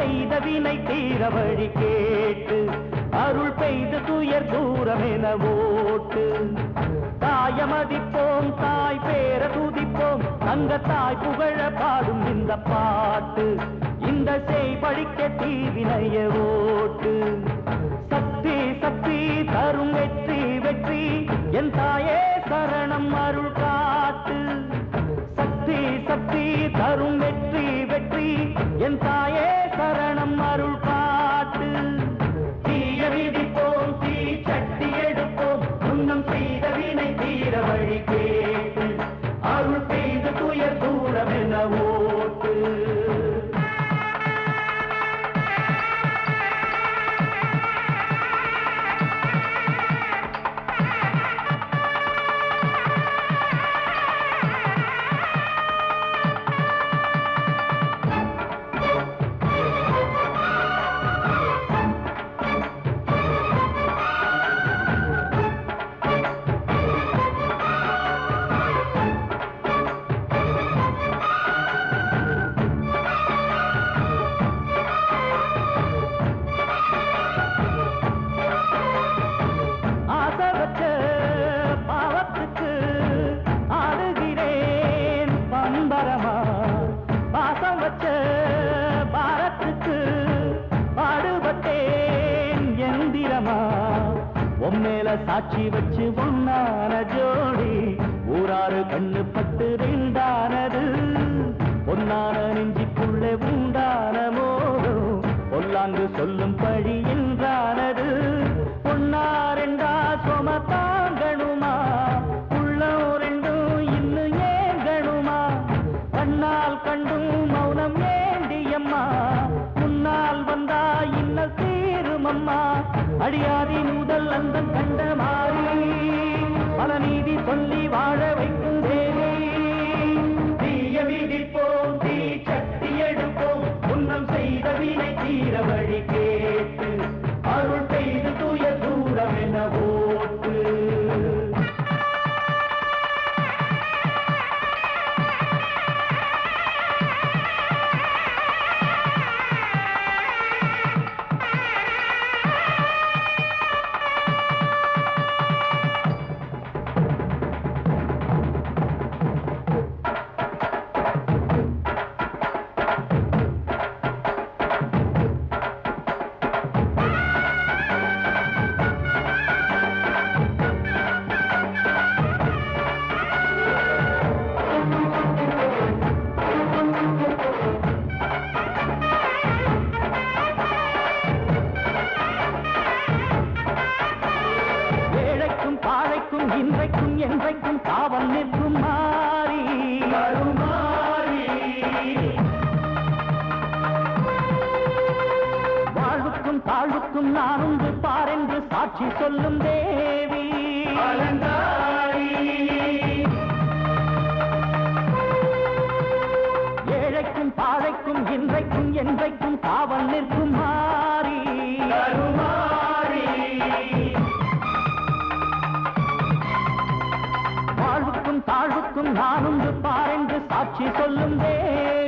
செய்த வினை தீர வழி கேட்டு அருள் பெய்து துயர் தூரம் என ஓட்டு. தாய மதிப்போம் தாய் பேர துதிப்போம் தங்க தாய் புகழ பாடும் இந்த பாட்டு. இந்த செய் படிக்க தீவினைய ஓட்டு. உம்மேல சாட்சி வச்சு ஒன்னான ஜோடி. ஊராறு கண்ணு பட்டு ரெண்டானது பொன்னான நெஞ்சிக்குள்ளே உண்டான மோகம். பொல்லாங்கு சொல்லும் பழிய வேண்டும் அம்மா அடியாதி முதல் அந்த கண்ட மாறி. பல நீதி சொல்லி வாழ வைக்கும் தேவி பாழைக்கும் இன்றைக்கும் என்றைக்கும் காவல் நிற்கும் மாறி. வாழ்வுக்கும் தாழ்வுக்கும் நான் உண்டு பாரென்று சாட்சி சொல்லும் தேவி. ஏழைக்கும் பாழைக்கும் இன்றைக்கும் என்றைக்கும் காவல் நிற்கும் மாறி. வாழ்வுக்கும் தாழ்வுக்கும் நான் உண்டு பாரென்று சாட்சி சொல்லும் தேவி